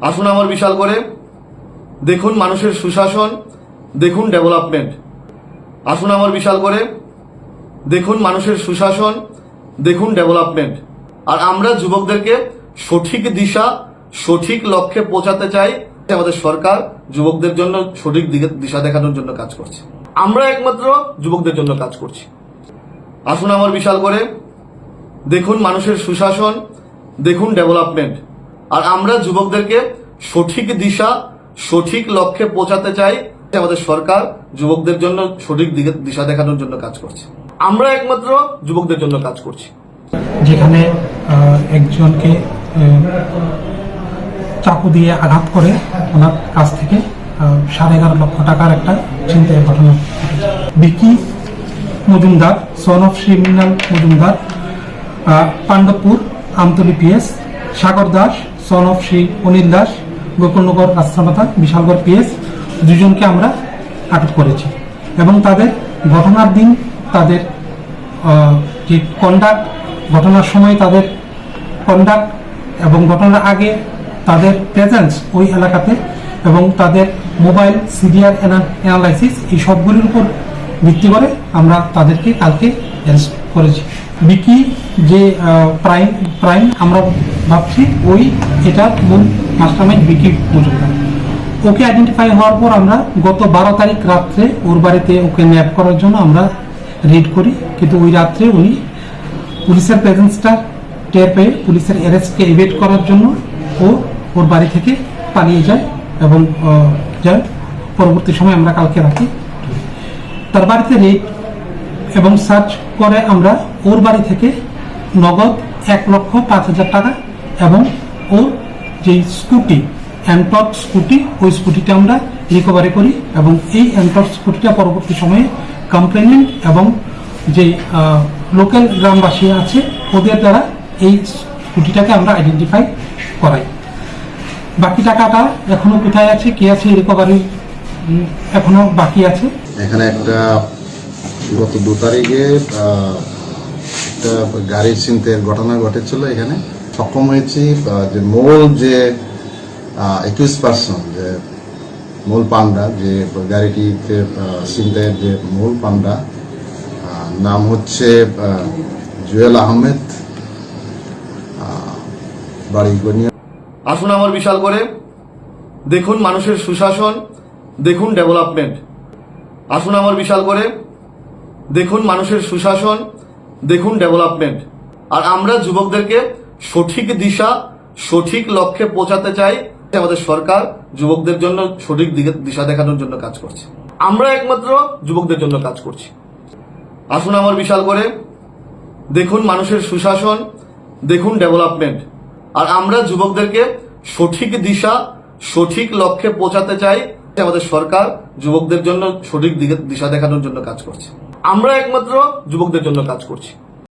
আসুন আমার বিশাল করে। দেখুন মানুষের সুশাসন, দেখুন ডেভেলপমেন্ট। আসুন আমার বিশাল করে। দেখুন মানুষের সুশাসন, দেখুন ডেভেলপমেন্ট। আর আমরা যুবকদেরকে সঠিক দিশা, সঠিক লক্ষ্যে পৌঁছাতে চাই। আমাদের সরকার যুবকদের জন্য সঠিক দিকে- দিশা দেখানোর জন্য কাজ করছে। আমরা একমাত্র যুবকদের জন্য কাজ করছি। আসুন আমার বিশাল করে। দেখুন মানুষের সুশাসন, দেখুন ডেভেলপমেন্ট। আর আমরা যুবকদেরকে সঠিক দিশা, সঠিক লক্ষ্যে পৌঁছাতে চাই। আমাদের সরকার যুবকদের জন্য সঠিক দিশা দেখানোর জন্য কাজ করছে। আমরা একমাত্র যুবকদের জন্য কাজ করছি। যেখানে একজনকে চাকু দিয়ে আঘাত করে ওনার কাছ থেকে সাড়ে এগারো লক্ষ টাকার একটা চিন্তায় ঘটনা Vicky Majumdar, son of Majumdar Pandavpur, Amtali PS Sagar Das son of Shri Anil Das Gokulnagar Rastamata Bishalgarh PS, দুজনকে আমরা আটক করেছি। এবং তাদের ঘটনার দিন, তাদের যে কন্ডাক্ট ঘটনার সময় তাদের কন্ডাক্ট এবং ঘটনার আগে তাদের প্রেজেন্স ওই এলাকাতে এবং তাদের মোবাইল সিডিআর অ্যানালাইসিস এই সবগুলির উপর ভিত্তি করে আমরা তাদেরকে কালকে অ্যারেস্ট করেছি। বিকি যে প্রাইম প্রাইম আমরা ভাবছি, ওই এটা মূল মাস্টারমাইন্ড বিকি মজুমদার ওকে আইডেন্টিফাই হওয়ার পর আমরা গত বারো তারিখ রাত্রে ওর বাড়িতে ওকে ন্যাপ করার জন্য আমরা রেড করি। কিন্তু ওই রাত্রে উনি পুলিশের প্রেজেন্সটা টের পেয়ে পুলিশের অ্যারেস্টকে এভেট করার জন্য ও ওর বাড়ি থেকে পালিয়ে যায় এবং যায় পরবর্তী সময় আমরা কালকে রাখি তার বাড়িতে রেড এবং সার্চ করে আমরা ওর বাড়ি থেকে নগদ এক লক্ষ পাঁচ হাজার টাকা এবং ওর যে স্কুটি অ্যান্টক স্কুটি, ওই স্কুটিটা আমরা রিকভারি করি এবং এই অ্যান্টক স্কুটিটা পরবর্তী সময়ে কমপ্লেনেন্ট এবং যে লোকাল গ্রামবাসী আছে, ওদের দ্বারা এই স্কুটিটাকে আমরা আইডেন্টিফাই করাই। বাকি টাকাটা এখনও কোথায় আছে, কে আছে রিকভারি এখনও বাকি আছে? এখানে একটা গত দু তারিখে একটা গাড়ির ছিনতের ঘটনা ঘটেছিল এখানে। সক্ষম হয়েছি যে মূল যে একুশ পার্সন যে মূল পান্ডা, যে গাড়িটিতে ছিনতাইয়ের যে মূল পান্ডা নাম হচ্ছে জুয়েল আহমেদ বাড়ি গনিয়া। আসুন আমার বিশাল করে। দেখুন মানুষের সুশাসন, দেখুন ডেভেলপমেন্ট। আসুন আমার বিশাল করে। দেখুন মানুষের সুশাসন, দেখুন ডেভেলপমেন্ট। আর আমরা যুবকদেরকে সঠিক দিশা, সঠিক লক্ষ্যে পৌঁছাতে চাই। আমাদের সরকার যুবকদের জন্য সঠিক দিশা দেখানোর জন্য কাজ করছে। আমরা একমাত্র যুবকদের জন্য কাজ করছি। আসুন আমার বিশাল করে। দেখুন মানুষের সুশাসন, দেখুন ডেভেলপমেন্ট। আর আমরা যুবকদেরকে সঠিক দিশা, সঠিক লক্ষ্যে পৌঁছাতে চাই। আমাদের সরকার যুবকদের জন্য সঠিক দিশা দেখানোর জন্য কাজ করছে। আমরা একমাত্র যুবকদের জন্য কাজ করছি।